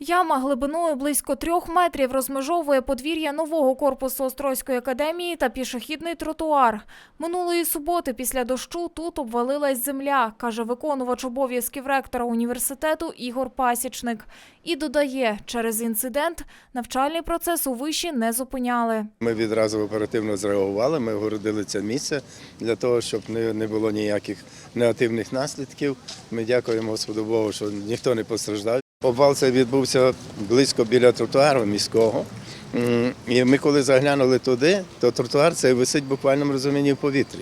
Яма глибиною близько трьох метрів розмежовує подвір'я нового корпусу Острозької академії та пішохідний тротуар. Минулої суботи після дощу тут обвалилась земля, каже виконувач обов'язків ректора університету Ігор Пасічник. І додає, через інцидент навчальний процес у виші не зупиняли. Ми відразу оперативно зреагували. Ми огородили це місце для того, щоб не, не було ніяких негативних наслідків. Ми дякуємо Господу Богу, що ніхто не постраждав. Обвал цей відбувся близько біля тротуару міського. І ми коли заглянули туди, то тротуар цей висить в буквальному розумінні в повітрі.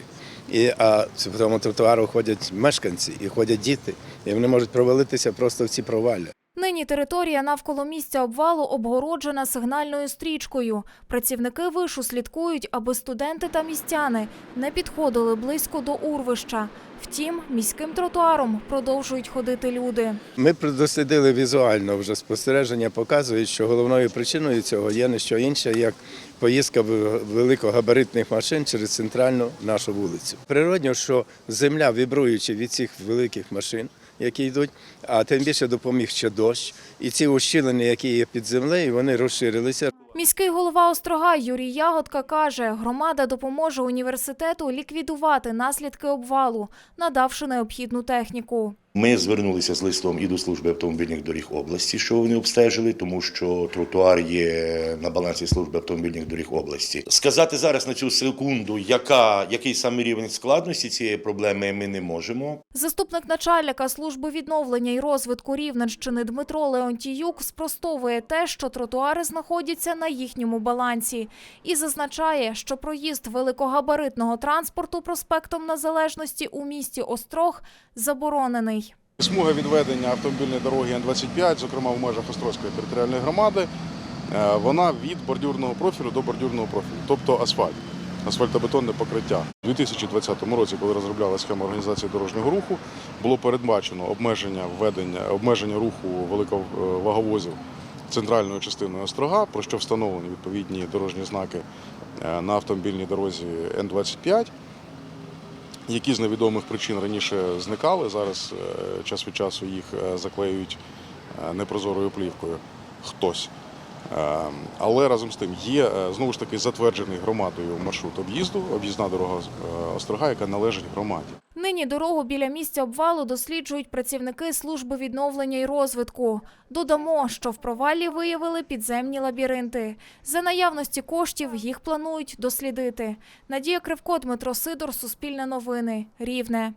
І, а по тому тротуару ходять мешканці і ходять діти, і вони можуть провалитися просто в ці провалля. Нині територія навколо місця обвалу обгороджена сигнальною стрічкою. Працівники вишу слідкують, аби студенти та містяни не підходили близько до урвища. Втім, міським тротуаром продовжують ходити люди. Ми дослідили візуально вже спостереження, показують, що головною причиною цього є не що інше, як поїздка великогабаритних машин через центральну нашу вулицю. Природньо, що земля, вібруючи від цих великих машин, які йдуть, а тим більше допоміг ще дощ, і ці ущілини, які є під землею, вони розширилися. Міський голова Острога Юрій Ягодка каже, громада допоможе університету ліквідувати наслідки обвалу, надавши необхідну техніку. Ми звернулися з листом і до служби автомобільних доріг області, що вони обстежили, тому що тротуар є на балансі служби автомобільних доріг області. Сказати зараз на цю секунду, яка який саме рівень складності цієї проблеми, ми не можемо. Заступник начальника служби відновлення і розвитку Рівненщини Дмитро Леонтіюк спростовує те, що тротуари знаходяться на їхньому балансі, і зазначає, що проїзд великогабаритного транспорту проспектом Незалежності у місті Острог заборонений. Смуга відведення автомобільної дороги Н-25, зокрема в межах Острозької територіальної громади, е, вона від бордюрного профілю до бордюрного профілю, тобто асфальт, асфальтобетонне покриття. У 2020 році, коли розробляла схема організації дорожнього руху, було передбачено обмеження введення, обмеження руху великоваговозів центральною частиною острога, про що встановлені відповідні дорожні знаки е, на автомобільній дорозі Н-25 які з невідомих причин раніше зникали. Зараз е, час від часу їх е, заклеюють непрозорою плівкою хтось. Але разом з тим є знову ж таки затверджений громадою маршрут об'їзду, об'їзна дорога Острога, яка належить громаді. Нині дорогу біля місця обвалу досліджують працівники служби відновлення і розвитку. Додамо, що в провалі виявили підземні лабіринти. За наявності коштів їх планують дослідити. Надія Кривко, Дмитро Сидор, Суспільне новини, Рівне.